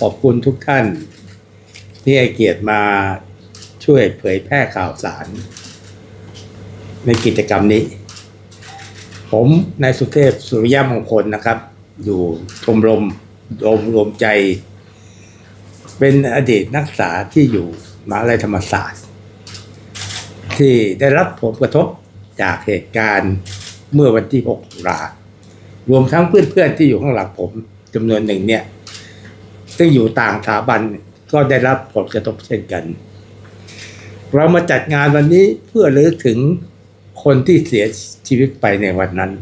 ขอบคุณทุกท่าน ที่ให้เกียรติมาช่วยเผยแพร่ข่าวสาร ในกิจกรรมนี้ ผมนายสุเทพสุริยมงคลนะครับ อยู่ชมรมรวมรวมใจ เป็นอดีตนักศึกษาที่อยู่มหาวิทยาลัยธรรมศาสตร์ ที่ได้รับผลกระทบจากเหตุการณ์เมื่อวันที่6ตุลารวมทั้งเพื่อนๆที่อยู่ข้างหลังผมจำนวนหนึ่งเนี่ย ซึ่งอยู่ต่างสถาบันก็ได้รับผลกระทบเช่นกัน เรามาจัดงานวันนี้เพื่อลึกถึงคนที่เสียชีวิตไปในวันนั้น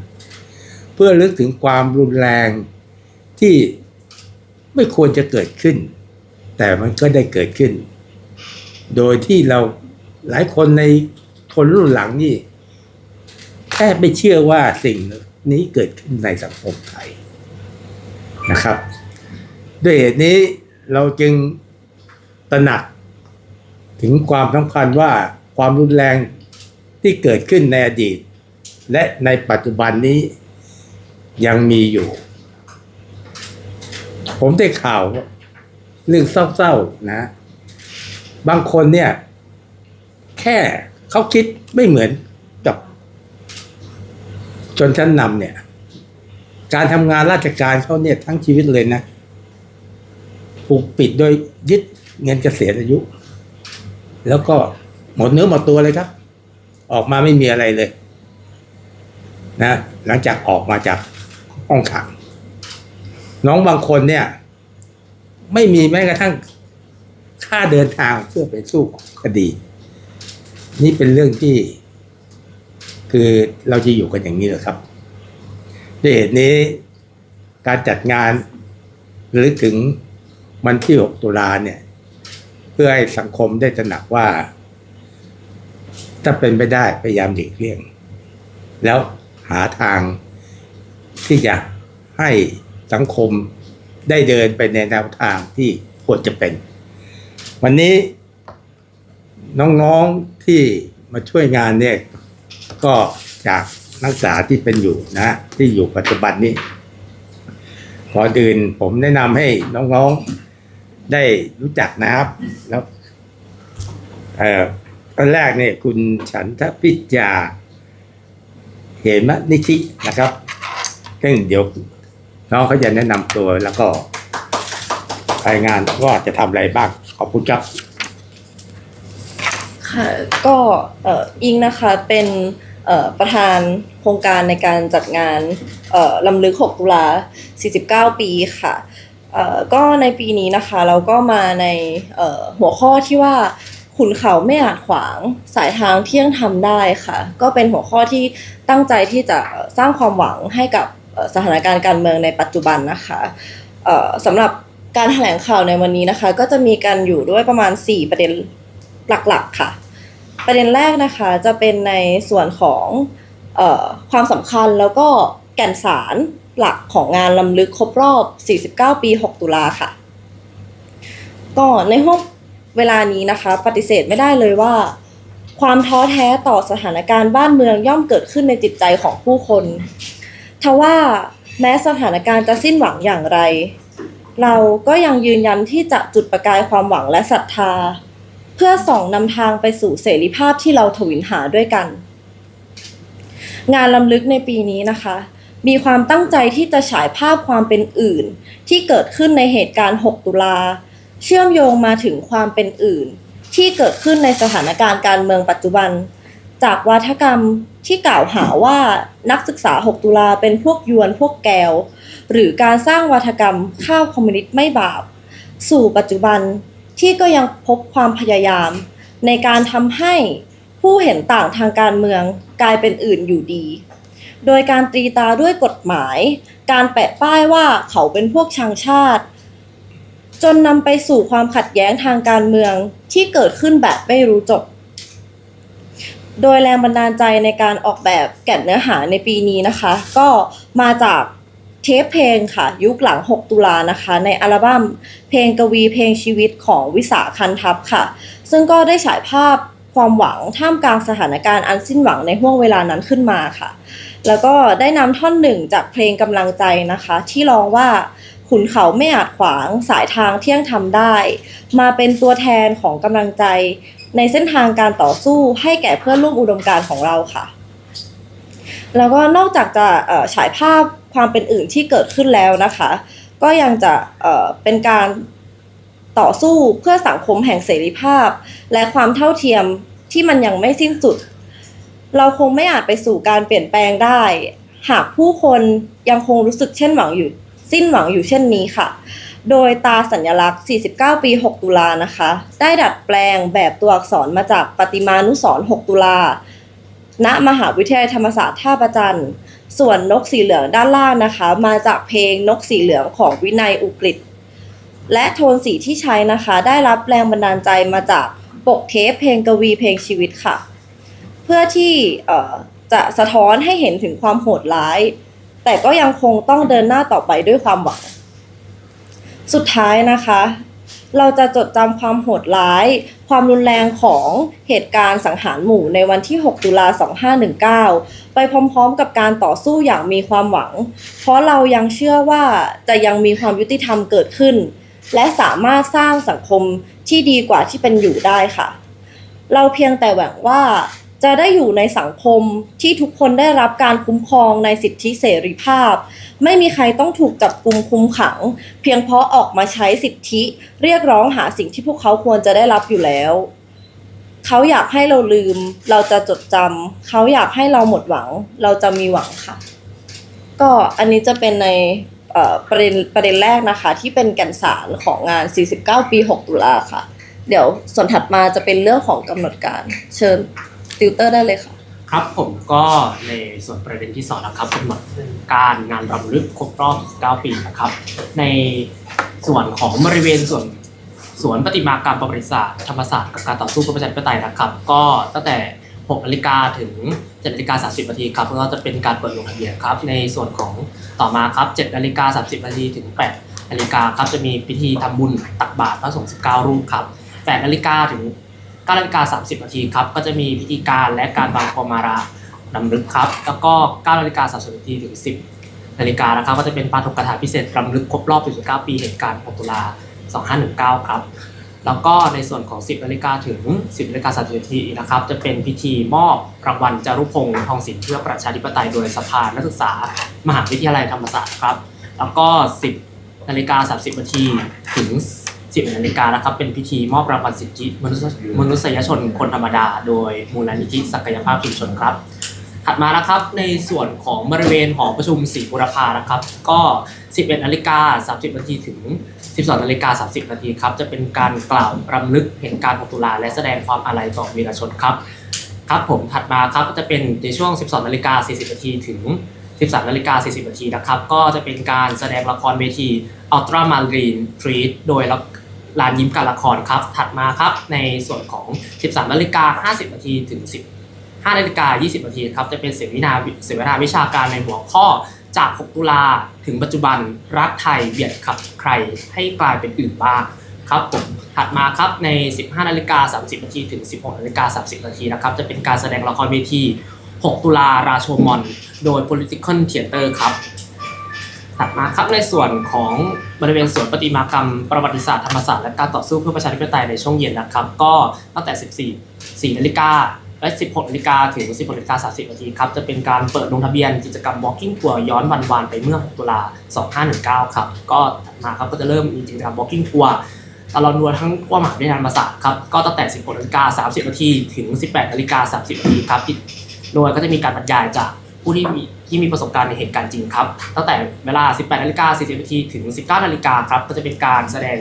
เพื่อลึกถึงความรุนแรงที่ไม่ควรจะเกิดขึ้น แต่มันก็ได้เกิดขึ้น โดยที่เราหลายคนในคนรุ่นหลังนี่แทบไม่เชื่อว่าสิ่งนี้เกิดขึ้นในสังคมไทยนะครับ ด้วยเหตุนี้เราจึงตระหนักถึงความสำคัญว่าความรุนแรงที่เกิดขึ้นในอดีต และในปัจจุบันนี้ยังมีอยู่ ผมได้ข่าวเรื่องเศร้าๆนะ บางคนเนี่ย แค่เขาคิดไม่เหมือนกับชนชั้นนำเนี่ย การทำงานราชการเขาเนี่ยทั้งชีวิตเลยนะผู กปิดโดยยึดเงินเกษียณอายุ แล้วก็หมดเนื้อหมดตัวเลยครับ ออกมาไม่มีอะไรเลย นะ หลังจากออกมาจากห้องขัง น้องบางคนเนี่ย ไม่มีแม้กระทั่งค่าเดินทางเพื่อไปสู้คดี นี่เป็นเรื่องที่ คือเราจะอยู่กันอย่างนี้เหรอครับด้วยเหตุนี้การจัดงานหรือถึง วันที่ 6 ตุลาเนี่ย เพื่อให้สังคมได้ตระหนักว่า ถ้าเป็นไปได้พยายามหลีกเลี่ยง แล้วหาทางที่จะให้สังคมได้เดินไปในแนวทางที่ควรจะเป็น วันนี้น้องๆที่มาช่วยงานเนี่ย ก็จากนักศึกษาที่เป็นอยู่นะ ที่อยู่ปัจจุบันนี้ก่อนอื่นผมแนะนำให้น้องๆ ได้รู้จักนะครับ แล้วเอ่อตอนแรกเนี่ยคุณฉันทพิจาเหมนิชินะครับซึ่งเดี๋ยวน้องเขาจะแนะนำตัวแล้วก็รายงานว่าจะทำอะไรบ้าง ขอบคุณครับ ค่ะก็เอ่ออิงนะคะเป็นเอ่อประธานโครงการในการจัดงานเอ่อลำลึก 6 ตุลา 49 ปีค่ะ ก็ในปีนี้นะคะเราก็มาในเอ่อหัวข้อที่ว่าขุนเขาไม่อาจขวางสายทางเที่ยงทำได้ค่ะ ก็เป็นหัวข้อที่ตั้งใจที่จะสร้างความหวังให้กับสถานการณ์การเมืองในปัจจุบันนะคะเอ่อสำหรับการแถลงข่าวในวันนี้นะคะ ก็จะมีกันอยู่ด้วยประมาณ 4 ประเด็นหลักๆค่ะ ประเด็นแรกนะคะจะเป็นในส่วนของอความสำคัญแล้วก็แก่นสาร หลักของงานลำลึกครบรอบ 49 ปี 6 ตุลาค่ะ ก็ในห้วงเวลานี้นะคะ ปฏิเสธไม่ได้เลยว่า ความท้อแท้ต่อสถานการณ์บ้านเมืองย่อมเกิดขึ้นในจิตใจของผู้คนทว่าแม้สถานการณ์จะสิ้นหวังอย่างไร เราก็ยังยืนยันที่จะจุดประกายความหวังและศรัทธา เพื่อส่องนำทางไปสู่เสรีภาพที่เราถวิลหาด้วยกัน งานลำลึกในปีนี้นะคะ มีความตั้งใจที่จะฉายภาพความเป็นอื่น ที่เกิดขึ้นในเหตุการณ์ 6 ตุลา เชื่อมโยงมาถึงความเป็นอื่น ที่เกิดขึ้นในสถานการณ์การเมืองปัจจุบัน จากวาทกรรมที่กล่าวหาว่านักศึกษา 6 ตุลาเป็นพวกยวนพวกแกว หรือการสร้างวาทกรรมข้าวคอมมิวนิสต์ไม่บาป สู่ปัจจุบันที่ก็ยังพบความพยายาม ในการทำให้ผู้เห็นต่างทางการเมืองกลายเป็นอื่นอยู่ดี โดยการตรีตาด้วยกฎหมาย การแปะป้ายว่าเขาเป็นพวกชังชาติ จนนำไปสู่ความขัดแย้งทางการเมืองที่เกิดขึ้นแบบไม่รู้จบ โดยแรงบันดาลใจในการออกแบบแก่นเนื้อหาในปีนี้นะคะ ก็มาจากเทปเพลงค่ะ ยุคหลัง 6 ตุลานะคะ ในอัลบั้มเพลงกวีเพลงชีวิตของวิสาคันทัพค่ะ ซึ่งก็ได้ฉายภาพความหวังท่ามกลางสถานการณ์อันสิ้นหวังในห่วงเวลานั้นขึ้นมาค่ะ แล้วก็ได้นำท่อนหนึ่งจากเพลงกำลังใจนะคะ ที่ร้องว่าขุนเขาไม่อาจขวางสายทางเที่ยงทำได้ มาเป็นตัวแทนของกำลังใจ ในเส้นทางการต่อสู้ให้แก่เพื่อนร่วมอุดมการของเราค่ะ แล้วก็นอกจากจะฉายภาพความเป็นอื่นที่เกิดขึ้นแล้วนะคะ ก็ยังจะเเป็นการต่อสู้เพื่อสังคมแห่งเสรีภาพ และความเท่าเทียมที่มันยังไม่สิ้นสุด เราคงไม่อาจไปสู่การเปลี่ยนแปลงได้ หากผู้คนยังคงรู้สึกเช่นหวังอยู่ สิ้นหวังอยู่เช่นนี้ค่ะ โดยตาสัญลักษณ์ 49 ปี 6 ตุลานะคะ ได้ดัดแปลงแบบตัวอักษรมาจากประติมานุสร 6 ตุลา ณ มหาวิทยาลัยธรรมศาสตร์ท่าประจันต์ส่วนนกสีเหลืองด้านล่างนะคะ มาจากเพลงนกสีเหลืองของวินัยอุกฤษและโทนสีที่ใช้นะคะ ได้รับแรงบันดาลใจมาจากปกเทปเพลงกวีเพลงชีวิตค่ะ เพื่อที่จะสะท้อนให้เห็นถึงความโหดร้าย แต่ก็ยังคงต้องเดินหน้าต่อไปด้วยความหวัง สุดท้ายนะคะ เราจะจดจำความโหดร้าย ความรุนแรงของเหตุการณ์สังหารหมู่ในวันที่ 6 ตุลา 2519 ไปพร้อมๆ กับการต่อสู้อย่างมีความหวัง เพราะเรายังเชื่อว่าจะยังมีความยุติธรรมเกิดขึ้น และสามารถสร้างสังคมที่ดีกว่าที่เป็นอยู่ได้ค่ะ เราเพียงแต่หวังว่า จะได้อยู่ในสังคมที่ทุกคนได้รับการคุ้มครองในสิทธิเสรีภาพ ไม่มีใครต้องถูกจับกุมคุมขัง เพียงเพราะออกมาใช้สิทธิ เรียกร้องหาสิ่งที่พวกเขาควรจะได้รับอยู่แล้วเขาอยากให้เราลืม เราจะจดจำเขาอยากให้เราหมดหวัง เราจะมีหวังค่ะ ก็อันนี้จะเป็นในประเด็นประเด็นแรกนะคะ ที่เป็นแก่นสารของงาน 49 ปี 6 ตุลาค่ะ เดี๋ยวส่วนถัดมาจะเป็นเรื่องของกำหนดการเชิญ ติวเตอร์ได้เลยค่ะ ครับผมก็ในส่วนประเด็นที่สองนะครับกำหนดการงานรำลึกครบรอบ 9 ปีนะครับ ในส่วนของบริเวณส่วนสวนประติมากรรมประวัติศาสตร์ธรรมศาสตร์กับการต่อสู้เพื่อประชาธิปไตยนะครับ ก็ตั้งแต่6นาฬิกาถึง7นาฬิกา30นาทีครับก็จะเป็นการเปิดลงทะเบียนครับในส่วนของต่อมาครับ7นาฬิกา30นาทีถึง8นาฬิกาครับจะมีพิธีทำบุญตักบาตรพระสงฆ์19 รูปครับ8นาฬิกาถึง 9นาฬิกา30นาทีครับก็จะมีพิธีการและการบางพรมารานำลึกครับ แล้วก็9นาฬิกา30นาทีถึง 10นาฬิกานะครับก็จะเป็นปาฐกถาพิเศษรำลึกครบรอบ49ปีเหตุการณ์6ตุลา2519 ครับ แล้วก็ในส่วนของ 10นาฬิกาถึง 10นาฬิกา30นาทีนะครับ จะเป็นพิธีมอบรางวัลจารุพงษ์ทองศิลป์เพื่อประชาธิปไตยโดยสภานักศึกษา มหาวิทยาลัยธรรมศาสตร์ครับ แล้วก็ 10นาฬิกา30นาทีถึง 10นาฬิกานะครับ เป็นพิธีมอบรางวัลสิทธิมนุษยชนคนธรรมดา โดยมูลนิธิศักยภาพชุมชนครับ ถัดมานะครับในส่วนของบริเวณหอประชุมศรีบุรพานะครับ ก็ 11นาฬิกา30นาทีถึง 12นาฬิกา30นาทีครับ จะเป็นการกล่าวรำลึกเหตุการณ์6ตุลาและแสดงความอาลัยต่อวีรชนครับ ครับผมถัดมาครับก็จะเป็นในช่วง 12นาฬิกา40นาทีถึง13นาฬิกา40นาทีนะครับ ก็จะเป็นการแสดงละครเวที Ultra Marine Treat โดย ลานยิ้มการละครครับ ถัดมาครับในส่วนของ 13นาฬิกา50นาทีถึง 15นาฬิกา20นาทีครับจะเป็นเสวนาเสวนาวิชาการในหัวข้อจาก 6 ตุลาถึงปัจจุบันรักไทยเบียดขับใครให้กลายเป็นอื่นบ้างครับผมถัดมาครับใน 15นาฬิกา30นาทีถึง 16นาฬิกา30นาทีนะครับจะเป็นการแสดงละครเวที 6 ตุลาราโชมอน โดย political theater ครับ ถัดมาครับในส่วนของบริเวณสวนประติมากรรม ประวัติศาสตร์ธรรมศาสตร์และการต่อสู้เพื่อประชาธิปไตยในช่วงเย็นนะครับ ก็ตั้งแต่ 14 4นาฬิกาและ 16นาฬิกาถึง 16นาฬิกา30นาทีครับจะเป็นการเปิดลงทะเบียนกิจกรรม walking tour ย้อนวันวานไปเมื่อ 6 ตุลา 2519 ครับ ก็ถัดมาครับก็จะเริ่มมีกิจกรรม walking tour ตลอดนัวทั้งทั่วมหาวิทยาลัยธรรมศาสตร์ครับก็ตั้งแต่ 16นาฬิกา30นาทีถึง 18นาฬิกา30นาทีครับโดยก็จะมีการบรรยายจาก ผู้ที่มีที่มีประสบการณ์ในเหตุการณ์จริงครับ ตั้งแต่เวลา 18นาฬิกา40นาทีถึง 19นาฬิกาครับ ก็จะเป็นการแสดง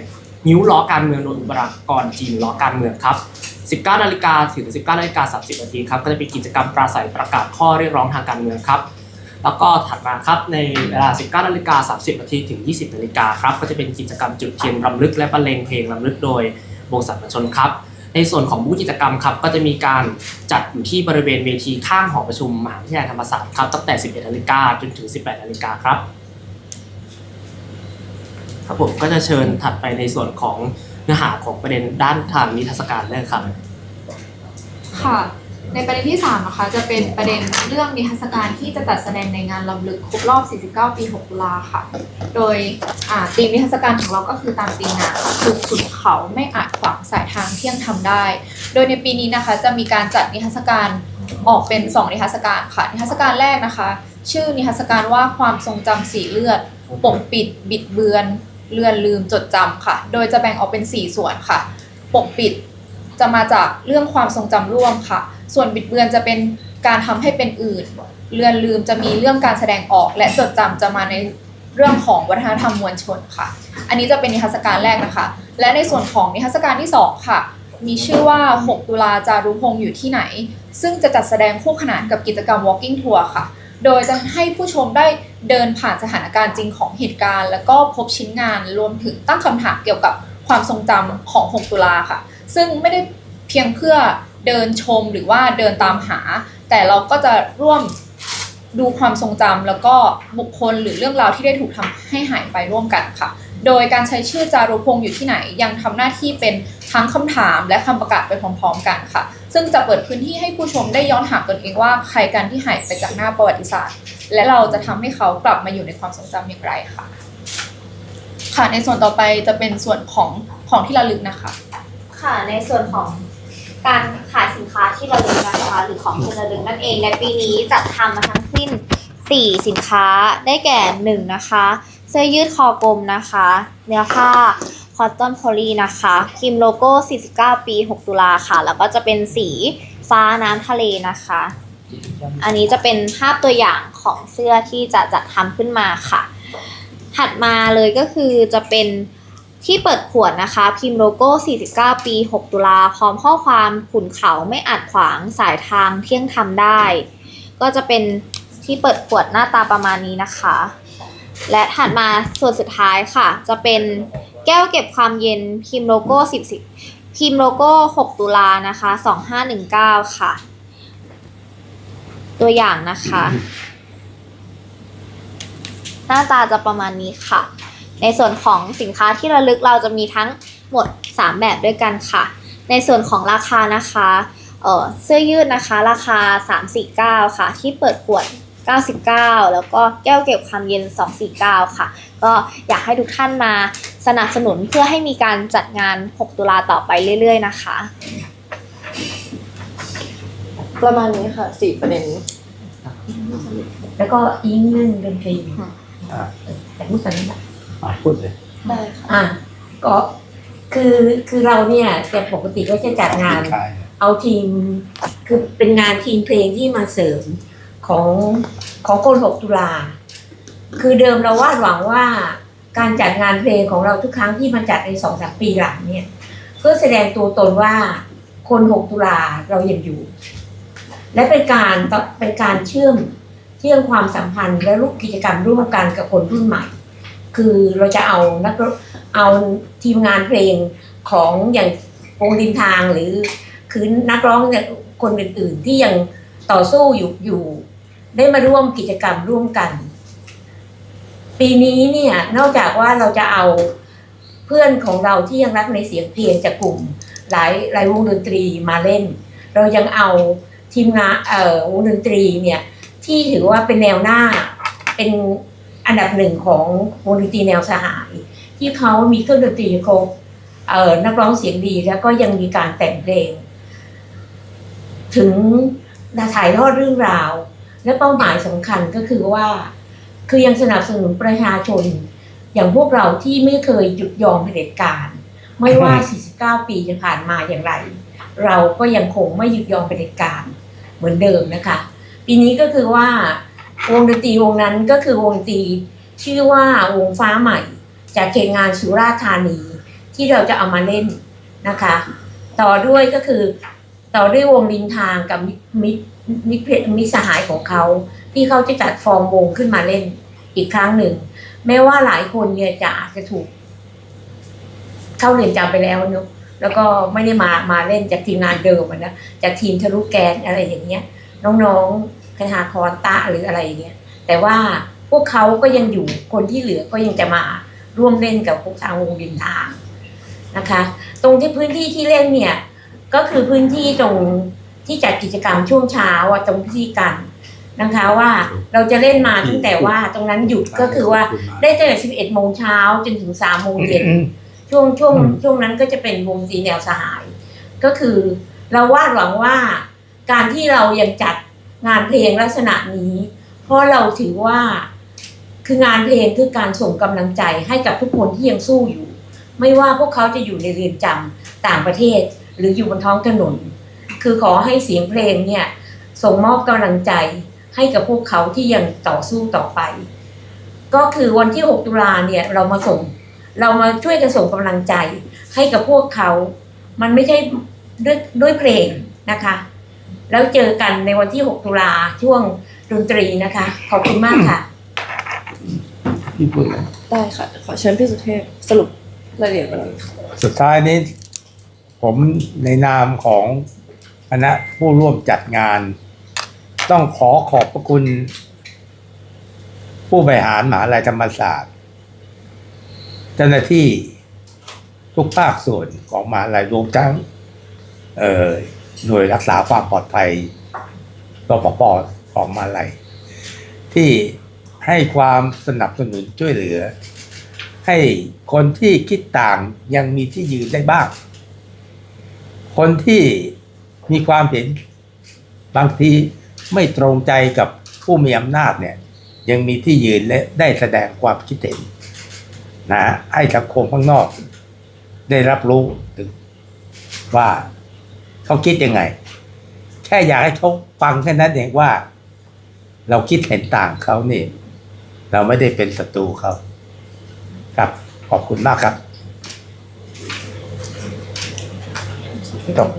นิ้วล้อการเมืองโดยอุปกรณ์จีนล้อการเมืองครับ 19นาฬิกาถึง 19นาฬิกา30นาทีครับ ก็จะเป็นกิจกรรมปราศัยประกาศข้อเรียกร้องทางการเมืองครับ แล้วก็ถัดมาครับในเวลา 19นาฬิกา30นาทีถึง 20นาฬิกาครับ ก็จะเป็นกิจกรรมจุดเทียนรำลึกและบรรเลงเพลงรำลึกโดยวงสรรพชนครับ ในส่วนของบูธกิจกรรมครับก็จะมีการจัดอยู่ที่บริเวณเวทีข้างหอประชุมมหาวิทยาลัยธรรมศาสตร์ครับตั้งแต่ 11นาฬิกาจนถึง 18นาฬิกาครับครับผมก็จะเชิญถัดไปในส่วนของเนื้อหาของประเด็นด้านทางนิทรรศการเลยครับค่ะ ในประเด็นที่3นะคะจะเป็นประเด็นเรื่องนิทรรศการที่จะจัดแสดงในงานลำลึกครบรอบ 49 ปี 6 ตุลาค่ะ โดยธีมนิทรรศการของเราก็คือตามธีมงานคือขุนเขาไม่อาจขวางสายทางเที่ยงทำได้ โดยในปีนี้นะคะจะมีการจัดนิทรรศการออกเป็น 2 นิทรรศการค่ะ นิทรรศการแรกนะคะ ชื่อนิทรรศการว่าความทรงจำสีเลือด ปกปิด บิดเบือน เลือนลืมจดจำค่ะ โดยจะแบ่งออกเป็น 4 ส่วนค่ะ ปกปิด จะมาจากเรื่องความทรงจำร่วมค่ะ ส่วนบิดเบือนจะเป็นการทำให้เป็นอื่น เลือนลืมจะมีเรื่องการแสดงออก และจดจำจะมาในเรื่องของวัฒนธรรมมวลชนค่ะ อันนี้จะเป็นนิทรรศการแรกนะคะ และในส่วนของนิทรรศการที่สองค่ะ มีชื่อว่า 6 ตุลาจารุพงศ์อยู่ที่ไหน ซึ่งจะจัดแสดงคู่ขนานกับกิจกรรม walking tour ค่ะ โดยจะให้ผู้ชมได้เดินผ่านสถานการณ์จริงของเหตุการณ์ แล้วก็พบชิ้นงานรวมถึงตั้งคำถามเกี่ยวกับความทรงจำของ 6 ตุลาค่ะ ซึ่งไม่ได้เพียงเพื่อเดินชมหรือว่าเดินตามหา แต่เราก็จะร่วมดูความทรงจำแล้วก็บุคคลหรือเรื่องราวที่ได้ถูกทำให้หายไปร่วมกันค่ะ โดยการใช้ชื่อจารุพงศ์อยู่ที่ไหน ยังทำหน้าที่เป็นทั้งคำถามและคำประกาศไปพร้อมๆ กันค่ะ ซึ่งจะเปิดพื้นที่ให้ผู้ชมได้ย้อนถามตนเองว่าใครกันที่หายไปจากหน้าประวัติศาสตร์ และเราจะทำให้เขากลับมาอยู่ในความทรงจำอย่างไรค่ะ ค่ะในส่วนต่อไปจะเป็นส่วนของของที่ระลึกนะคะ ค่ะในส่วนของการขายสินค้าที่ระลึกนะคะหรือของที่ระลึกนั่นเองในปีนี้จัดทำมาทั้งสิ้น 4 สินค้าได้แก่ 1 นะคะเสื้อยืดคอกลมนะคะ เนื้อผ้าคอตตอนโพลีนะคะพิมพ์โลโก้ 49 ปี 6 ตุลาค่ะ แล้วก็จะเป็นสีฟ้าน้ำทะเลนะคะ อันนี้จะเป็นภาพตัวอย่างของเสื้อที่จะจัดทำขึ้นมาค่ะ ถัดมาเลยก็คือจะเป็น ที่เปิดขวดนะคะ พิมพ์โลโก้ 49 ปี 6 ตุลา พร้อมข้อความขุนเขาไม่อาจขวางสายทางเที่ยงธรรมได้ ก็จะเป็นที่เปิดขวดหน้าตาประมาณนี้นะคะ และถัดมาส่วนสุดท้ายค่ะ จะเป็นแก้วเก็บความเย็นพิมพ์โลโก้ 10พิมพ์โลโก้ 6 ตุลานะคะ 2519 ค่ะ ตัวอย่างนะคะ หน้าตาจะประมาณนี้ค่ะ ในส่วนของสินค้าที่ระลึกเราจะมีทั้งหมด 3 แบบด้วยกันค่ะ ในส่วนของราคานะคะเอ่อเสื้อยืดนะคะราคา 349 ค่ะ ที่เปิดขวด 99 แล้วก็แก้วเก็บความเย็น 249 ค่ะ ก็อยากให้ทุกท่านมาสนับสนุนเพื่อให้มีการจัดงาน 6 ตุลาต่อไปเรื่อยๆ นะคะ ประมาณนี้ค่ะสี่ประเด็น แล้วก็อิงเรื่องดนตรีอ่าแต่พูดกันนะ อะพูดเลยได้ค่ะอะก็คือคือเราเนี่ยแต่ปกติก็จะจัดงาน ขายเอาทีมคือเป็นงานทีมเพลงที่มาเสริมของของคนหกตุลา คือเดิมเราวาดหวังว่าการจัดงานเพลงของเราทุกครั้งที่มาจัดในสองสามปีหลังเนี่ย เพื่อแสดงตัวตนว่าคนหกตุลาเรายังอยู่ และเป็นการเป็นการเชื่อมเชื่อมความสัมพันธ์และรูปกิจกรรมร่วมกันกับคนรุ่นใหม่ คือเราจะเอานักเอาทีมงานเพลงของอย่างวงดินทางหรือคือนักร้องเนี่ยคนอื่น ๆ ที่ยังต่อสู้อยู่อยู่ ได้มาร่วมกิจกรรมร่วมกัน ปีนี้เนี่ยนอกจากว่าเราจะเอาเพื่อนของเราที่ยังรักในเสียงเพลงจากกลุ่ม หลายหลายวงดนตรีมาเล่น เรายังเอาทีมงานเอ่อวงดนตรีเนี่ยที่ถือว่าเป็นแนวหน้าเป็น อันดับหนึ่งของวงดนตรีแนวสหาย ที่เขามีเครื่องดนตรีครบเอ่อนักร้องเสียงดีแล้วก็ยังมีการแต่งเพลง ถึงถ่ายทอดเรื่องราว และเป้าหมายสำคัญก็คือว่า คือยังสนับสนุนประชาชน อย่างพวกเราที่ไม่เคยหยุดยอมเผด็จการ ไม่ว่า 49 ปีจะผ่านมาอย่างไร เราก็ยังคงไม่หยุดยอมเผด็จการเหมือนเดิมนะคะ ปีนี้ก็คือว่า วงดนตรีวงนั้นก็คือวงดนตรีชื่อว่าวงฟ้าใหม่ จากเขตงานสุราษฎร์ธานี ที่เราจะเอามาเล่นนะคะ ต่อด้วยก็คือต่อด้วยวงดินทางกับมิมิมิมิมิตรสหายของเขา ที่เขาจะจัดฟอร์มวงขึ้นมาเล่นอีกครั้งหนึ่ง แม้ว่าหลายคนเนี่ยจะอาจจะถูก เข้าเรียนจำไปแล้วเนอะแล้วก็ไม่ได้มามาเล่นจากทีมงานเดิมอะนะจากทีมทะลุแกนอะไรอย่างเงี้ย น้องๆ คาถาคอนตะหรืออะไรอย่างเงี้ยแต่ว่าพวกเขาก็ยังอยู่คนที่เหลือก็ยังจะมาร่วมเล่นกับพวกทางวงดินทางนะคะ ตรงที่พื้นที่ที่เล่นเนี่ยก็คือพื้นที่ตรงที่จัดกิจกรรมช่วงเช้าอะตรงพิธีการนะคะว่าเราจะเล่นมาตั้งแต่ว่าตรงนั้นหยุดก็คือว่าได้ตั้งแต่ 11 โมงเช้าจนถึง 3 โมงเย็นช่วงช่วงอืมช่วงนั้นก็จะเป็นวงสีแนวสหาย ก็คือเราวาดหวังว่าการที่เรายังจัด งานเพลงลักษณะนี้ เพราะเราถือว่าคืองานเพลงคือการส่งกำลังใจให้กับทุกคนที่ยังสู้อยู่ ไม่ว่าพวกเขาจะอยู่ในเรือนจำต่างประเทศ หรืออยู่บนท้องถนน คือขอให้เสียงเพลงเนี่ยส่งมอบกำลังใจให้กับพวกเขาที่ยังต่อสู้ต่อไป ก็คือวันที่ 6 ตุลาเนี่ยเรามาส่งเรามาช่วยกันส่งกำลังใจให้กับพวกเขา มันไม่ใช่ด้วยด้วยเพลงนะคะ แล้วเจอกันในวันที่ 6 ตุลาช่วงดนตรีนะคะ ขอบคุณมากค่ะ พี่พูดเลยได้ค่ะ ขอเชิญพี่สุเทพสรุปรายละเอียดกันหน่อยค่ะสุดท้ายนี้ ผมในนามของคณะผู้ร่วมจัดงาน ต้องขอขอบพระคุณ ผู้บริหารมหาลัยธรรมศาสตร์ เจ้าหน้าที่ทุกภาคส่วนของมหาลัยรวมทั้ง เอ่อ หน่วยรักษาความปลอดภัยรปภของมาลัยที่ให้ความสนับสนุนช่วยเหลือ ให้คนที่คิดต่างยังมีที่ยืนได้บ้าง คนที่มีความเห็นบางทีไม่ตรงใจกับผู้มีอำนาจเนี่ย ยังมีที่ยืนและได้แสดงความคิดเห็นนะให้สังคมข้างนอก ได้รับรู้ถึงว่า เขาคิดยังไง แค่อยากให้เขาฟังแค่นั้นเองว่า เราคิดเห็นต่างเขานี่ เราไม่ได้เป็นศัตรูเขาครับขอบคุณมากครับจบ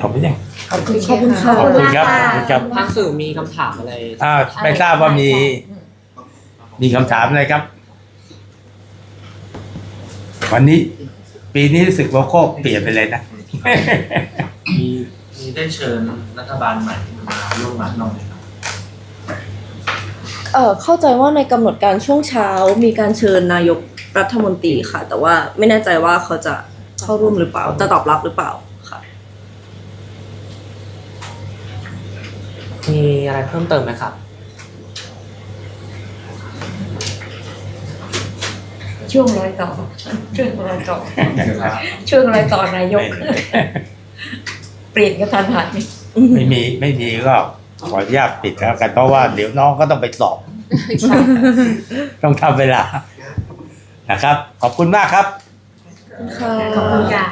จบไปยังขอบคุณขอบคุณค่ะขอบคุณครับขอบคุณครับทางสื่อมีคำถามอะไรอ่าไม่ทราบว่ามี มีคำถามอะไรครับ วันนี้ ปีนี้รู้สึกว่าโคกเปลี่ยนไปเลยนะ มีมีได้เชิญรัฐบาลใหม่มาร่วมงานบ้างไหมครับเอ่อเข้าใจว่าในกำหนดการช่วงเช้ามีการเชิญนายกรัฐมนตรีค่ะ แต่ว่าไม่แน่ใจว่าเขาจะเข้าร่วมหรือเปล่าจะตอบรับหรือเปล่าค่ะ มีอะไรเพิ่มเติมไหมครับ ช่วงรอยต่อ ช่วงรอยต่อ ช่วงรอยต่อนายก เปลี่ยนกระทันหันไม่มีไม่มีก็ขออนุญาตปิดแล้วกันเพราะว่าเดี๋ยวน้องก็ต้องไปสอบ ต้องทำเวลา นะครับ ขอบคุณมากครับค่ะขอบคุณค่ะ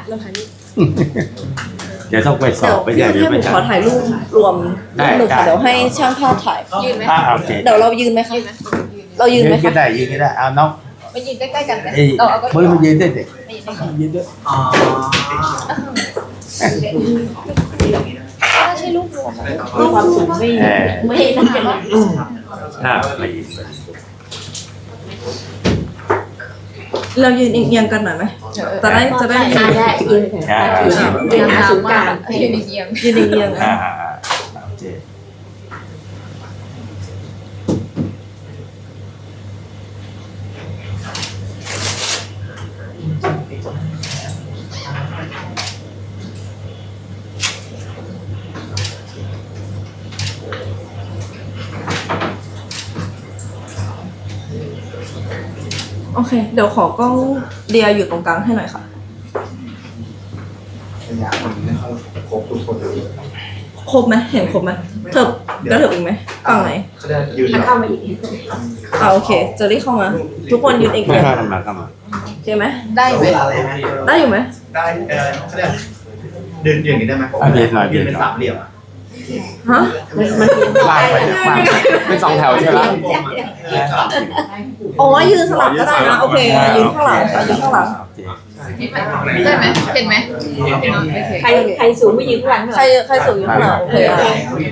เดี๋ยวต้องไปสเดี๋อยวบไปพี่ใหญ่สุเทพหนูขอถ่ายรูปรวมได้รูปหนึ่งค่ะได้เดี๋ยวให้ช่างภาพถ่ายยืนไหมอ่าโอเคเดี๋ยวเรายืนไหมคะยืนไหมเรายืนไหมก็คะได้ยืนก็ได้เอาน้อง มายืนใกล้ๆกันไหมเอ้ยเราเอาก็มือมายืนด้วยเด็กมายืนใกล้ๆยืนด้วยอ๋อถ้าใช่รูปรวมอะความสูงไม่เออไม่น่าจะอ่ามายืนเรายืนเอียงๆกันหน่อยไหมจะได้จะได้ได้ได้ยืนอ่ายืนหาศูนย์กลางยืนเอียงยืนเอียงๆ อ่า นะ อ่าอ่า โอเคโอเค เดี๋ยวขอกล้องเดียอยู่ตรงกลางให้หน่อยค่ะครบไหมเห็นครบไหมเถิบก็เถิบอีกไหมฝั่งไหนเขาได้ยืนเข้ามาอีกอ่าโอเคเจอรี่เข้ามา ทุกคนยืนเอียงเข้ามาเข้ามาๆโอเคไหมได้ไหมได้อยู่ไหมได้เออเขาเรียกเดินอย่างนี้ได้ไหมอะเดินหน่อยยืนเดิเป็นนหน่อยสามเหลี่ยมอะ ฮะวางไปวางเป็นสองแถวใช่ไหมอ๋อยืนสลับก็ได้นะโอเคยืนข้างหลังค่ะยืนข้างหลังโอเคได้ไหมเห็นไหมโอเคใครใครสูงไม่ยืนข้างหลังใครใครสูงอยู่ข้างหลังโอเคอะ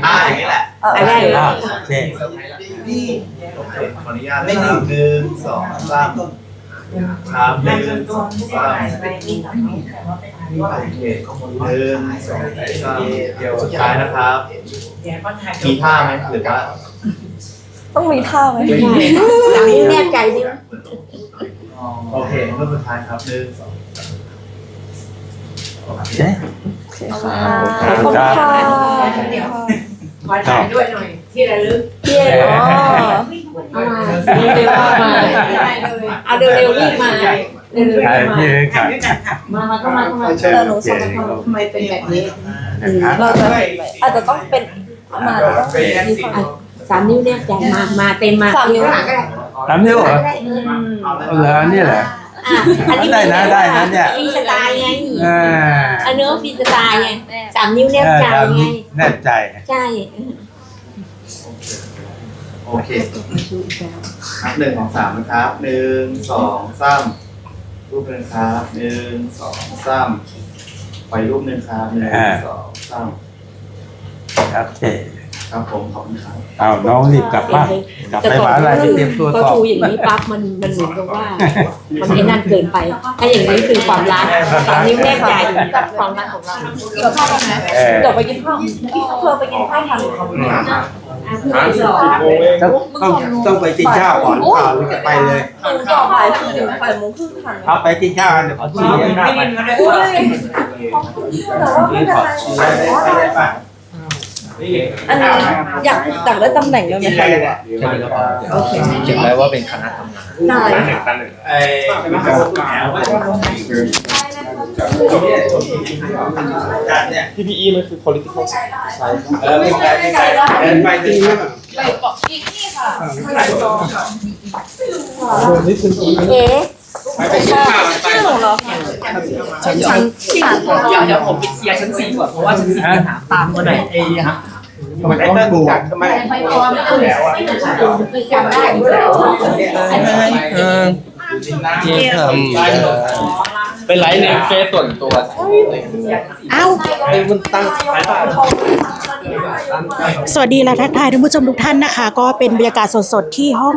อ่าอย่างนี้แหละเออได้เลยอ่าโอเคโอเคขออนุญาตนะครับหนึ่งสองสาม ครับหนึ่งสองสามโอเคหนึ่งสองสามเดี๋ยวสุดท้ายนะครับ มีท่าไหมหรือว่าต้องมีท่าไหมหลังนี้แนบใจดิโอเคเริ่มสุดท้ายครับหนึ่งสองสามโอเอ๊ะขอบคุณค่ะขอถ่ายด้วยหน่อย ที่ระลึกพี่เอ๋อเอามาเร็วๆมาเอาเร็วๆรีบมาเร็วๆรีบใช่มาพี่ค่ะมามาก็มาก็มาแต่หนูสองติคนทำไมเป็นแบบนี้เราจะอาจจะต้องเป็นมาต้องมีความสามนิ้วเนี่ยใจมามาเต็มมาสามนิ้วหลังก็ได้ตามนิ้วเหรออืมเอาเหรอนี่แหละอันนี้ได้นะได้นะเนี่ยฟีสไตล์ไงอันนี้ฟีสไตล์ไงสามนิ้วเนี่ใจไงแน่ใจใช่ โอเคนับหนึ่งของสามนะครับหนึ่งสองสามรูปหนึ่งครับหนึ่งสองสามปล่อยรูปหนึ่งครับหนึ่งอ่าสองสามครับเจครับผมขอบคุณครับเอาน้องรีบกลับบ้านกลับไปหาอะไรไปเตรียมตัวพอสอบทูอย่างนี้ปั๊บมันมันเหมือนกับว่า มันไอ้นั่นเกินไป ถ้าอย่างนี้คือความรักสามนิ้วแนบใจกับความรักของเราเออเดี๋ยวไปกินข้าวเธอไปกินข้าวทัน ต้องต้องต้องไปกินข้าวก่อนข้าวหรือจะไปเลยหนูต่อบ่ายครึ่งบ่ายโมงครึ่งทันเอาไปกินข้าวกันเดี๋ยวผมชี้ให้อุ้ยแต่ว่าไม่เป็นไรอันนี้อยากอยากได้ตำแหน่งด้วยไหมคะหรือว่าโอเคเขียนไว้ว่าเป็นคณะทำงานได้ไอ้เนี่ย PPE มันคือ political science เออไม่ใช่ไม่ใช่เดินไปที่เอ๊ะชื่อหนูเหรอชั้นชั้นสามเดี๋ยวเดี๋ยวผมไปเคลียร์ชั้นสี่ก่อนเพราะว่าชั้นสี่ปัญหาตามมาหนไอ้ฮะทำไมไอ้เติ้ลถูกทำไม่แล้วอะจำได้อยู่แล้วที่ทำ เป็นไลฟ์ในเฟซส่วนตัวเอ้ามันตั้งสวัสดีและทักทายท่านผู้ชมทุกท่านนะคะ ก็เป็นบรรยากาศสดๆที่ห้อง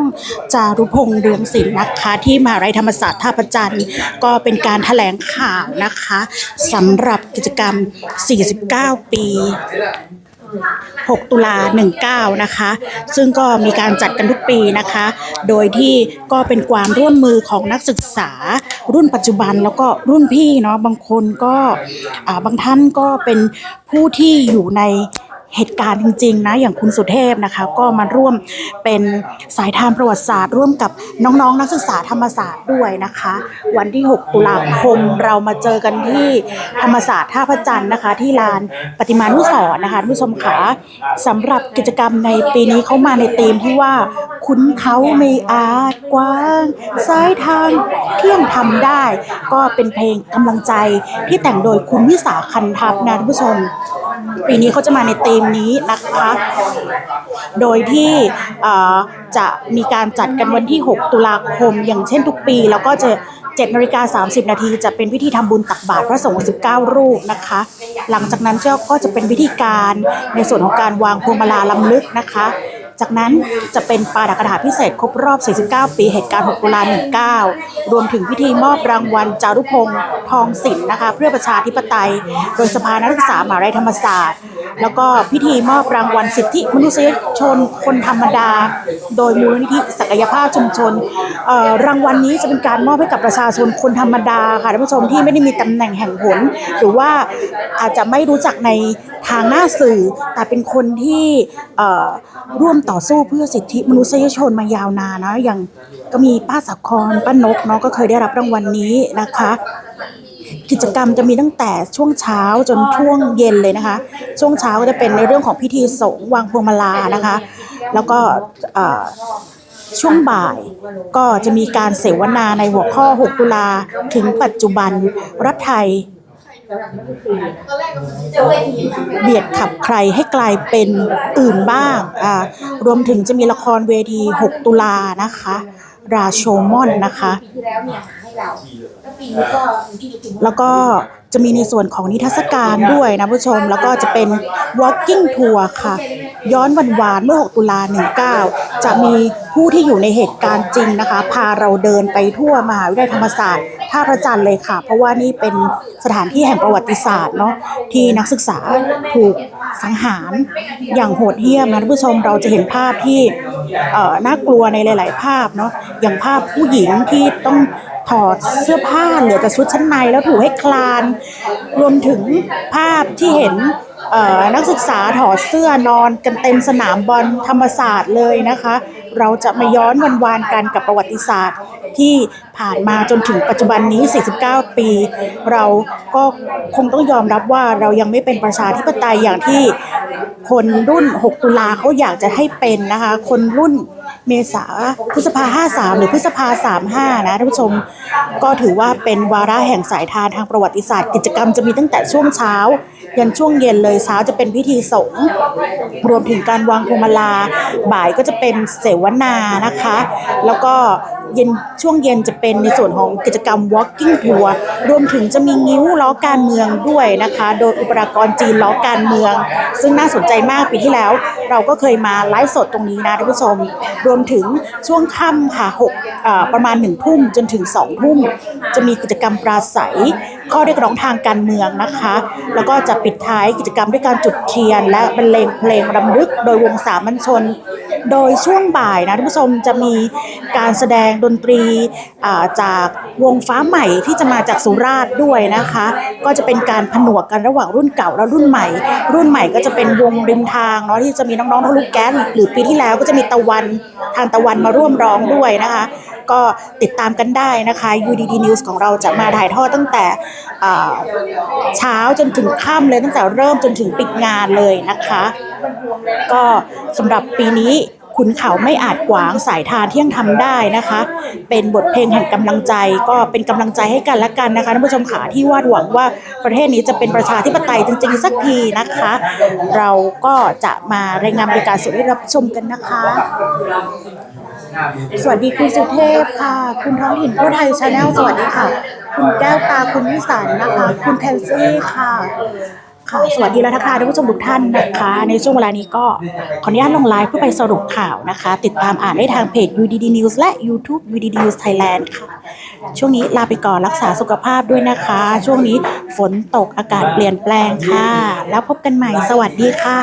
จารุพงษ์เรืองศิลป์นะคะ ที่มหาวิทยาลัยธรรมศาสตร์ท่าประจันทร์ก็เป็นการแถลงข่าวนะคะสำหรับกิจกรรม 49 ปี 6 ตุลา 19 นะคะ ซึ่งก็มีการจัดกันทุกปีนะคะ โดยที่ก็เป็นความร่วมมือของนักศึกษา รุ่นปัจจุบันแล้วก็รุ่นพี่เนาะบางคนก็บางท่านก็เป็นผู้ที่อยู่ใน เหตุการณ์จริงๆนะอย่างคุณสุเทพนะคะก็มาร่วมเป็นสายทานประวัติศาสตร์ ร่วมกับน้องๆ นักศึกษาธรรมศาสตร์ด้วยนะคะ วันที่ 6 ตุลาคมเรามาเจอกันที่ธรรมศาสตร์ท่าพระจันทร์นะคะ ที่ลานปฏิมานุสรณ์นะคะผู้ชมขาสำหรับกิจกรรมในปีนี้เขามาในธีมที่ว่าคุณเขาไม่อาจกว้างสายทางเที่ยงทำได้ ก็เป็นเพลงกำลังใจที่แต่งโดยคุณวิสาคันทัพนะท่านผู้ชมปีนี้เขาจะมาในธีมนี้นะคะ โดยที่จะมีการจัดกันวันที่ 6 ตุลาคม อย่างเช่นทุกปี แล้วก็จะ7นาฬิกา30 นาทีจะเป็นพิธีทำบุญตักบาตรพระสงฆ์19 รูปนะคะ หลังจากนั้นเจ้าก็จะเป็นพิธีการในส่วนของการวางพวงมาลาลำลึกนะคะ จากนั้นจะเป็นปาดกระดาษพิเศษครบรอบ 49 ปีเหตุการณ์ 6 ตุลา 19 รวมถึงพิธีมอบรางวัลจารุพงษ์ทองศิลป์นะคะ เพื่อประชาธิปไตย โดยสภานักศึกษามหาวิทยาลัยธรรมศาสตร์ แล้วก็พิธีมอบรางวัลสิทธิมนุษยชนคนธรรมดา โดยมูลนิธิศักยภาพชุมชน รางวัลนี้จะเป็นการมอบให้กับประชาชนคนธรรมดาค่ะท่านผู้ชมที่ไม่ได้มีตำแหน่งแห่งหนหรือว่าอาจจะไม่รู้จักในทางหน้าสื่อ แต่เป็นคนที่ร่วมต่อสู้เพื่อสิทธิมนุษยชนมายาวนานนะอย่างก็มีป้าสักครป้านกเนาะก็เคยได้รับรางวัลนี้นะคะ กิจกรรมจะมีตั้งแต่ช่วงเช้าจนช่วงเย็นเลยนะคะ ช่วงเช้าก็จะเป็นในเรื่องของพิธีสงฆ์วางพวงมาลานะคะ แล้วก็ช่วงบ่ายก็จะมีการเสวนาในหัวข้อ 6 ตุลาถึงปัจจุบันรัฐไทย เบียดขับใครให้กลายเป็นอื่นบ้างอ่ารวมถึงจะมีละครเวที 6 ตุลานะคะ ราโชมอนนะคะ แล้วก็จะมีในส่วนของนิทรรศการด้วยนะผู้ชม แล้วก็จะเป็น walking tour ค่ะ ย้อนวันวานๆเมื่อ 6 ตุลา 19 จะมีผู้ที่อยู่ในเหตุการณ์จริงนะคะ พาเราเดินไปทั่วมหาวิทยาลัยธรรมศาสตร์ท่าพระจันทร์เลยค่ะ เพราะว่านี่เป็นสถานที่แห่งประวัติศาสตร์เนาะที่นักศึกษาถูกสังหารอย่างโหดเหี้ยมนะท่านผู้ชมเราจะเห็นภาพที่เอ่อน่ากลัวในหลาย ๆ ภาพเนาะอย่างภาพผู้หญิงที่ต้อง ถอดเสื้อผ้าเหลือแต่ชุดชั้นในแล้วถูให้คลาน รวมถึงภาพที่เห็นนักศึกษาถอดเสื้อนอนกันเต็มสนามบอลธรรมศาสตร์เลยนะคะ เราจะมาย้อนวันวานกันกับประวัติศาสตร์ที่ผ่านมาจนถึงปัจจุบันนี้ 49 ปี เราก็คงต้องยอมรับว่าเรายังไม่เป็นประชาธิปไตยอย่างที่คนรุ่น 6 ตุลาเขาอยากจะให้เป็นนะคะ คนรุ่น เมษาพฤษภา 53 หรือพฤษภา 35 นะท่านผู้ชมก็ถือว่าเป็นวาระแห่งสายทานทางประวัติศาสตร์ กิจกรรมจะมีตั้งแต่ช่วงเช้า ยันช่วงเย็นเลยเช้าจะเป็นพิธีสงฆ์รวมถึงการวางพวงมาลา บ่ายก็จะเป็นเสวนานะคะ แล้วก็เย็นช่วงเย็นจะเป็นในส่วนของกิจกรรม walking tour รวมถึงจะมีงิ้วล้อการเมืองด้วยนะคะ โดยอุปกรณ์จีนล้อการเมือง ซึ่งน่าสนใจมากปีที่แล้ว เราก็เคยมาไลฟ์สดตรงนี้นะท่านผู้ชมรวมถึงช่วงค่ำค่ะหกประมาณหนึ่งทุ่มจนถึงสองทุ่มจะมีกิจกรรมปราศัย ข้อเรียกร้องทางการเมืองนะคะ แล้วก็จะปิดท้ายกิจกรรมด้วยการจุดเทียน และบรรเลงเพลงรำลึกโดยวงสามัญชน โดยช่วงบ่ายนะท่านผู้ชมจะมีการแสดงดนตรีจากวงฟ้าใหม่ที่จะมาจากสุราษฎร์ด้วยนะคะ ก็จะเป็นการผนวกกันระหว่างรุ่นเก่าและรุ่นใหม่ รุ่นใหม่ก็จะเป็นวงริมทางเนาะที่จะมีน้องๆทะลุแก๊สหรือปีที่แล้วก็จะมีตะวันทางตะวันมาร่วมร้องด้วยนะคะ ก็ติดตามกันได้นะคะ UDD News ของเราจะมาถ่ายทอดตั้งแต่เช้าจนถึงค่ำเลยตั้งแต่เริ่มจนถึงปิดงานเลยนะคะ ก็สำหรับปีนี้ ขุนเขาไม่อาจขวางสายทานที่ยังทำได้นะคะ เป็นบทเพลงแห่งกำลังใจก็เป็นกำลังใจให้กันและกันนะคะท่านผู้ชมขาที่วาดหวังว่าประเทศนี้จะเป็นประชาธิปไตยจริงๆสักทีนะคะ เราก็จะมารายงานบรรยกาศสดให้รับชมกันนะคะ สวัสดีคุณสุเทพค่ะ คุณท้องถิ่นผู้ไทยชาแนลสวัสดีค่ะ คุณแก้วตาคุณวิสันนะคะ คุณแทนซี่ค่ะ ค่ะสวัสดีและทักทายท่านผู้ชมทุกท่านนะคะ ในช่วงเวลานี้ก็ขออนุญาตลงไลฟ์เพื่อไปสรุปข่าวนะคะ ติดตามอ่านได้ทางเพจ UDD News และ YouTube UDD News Thailand ค่ะ ช่วงนี้ลาไปก่อนรักษาสุขภาพด้วยนะคะ ช่วงนี้ฝนตกอากาศเปลี่ยนแปลงค่ะ แล้วพบกันใหม่สวัสดีค่ะ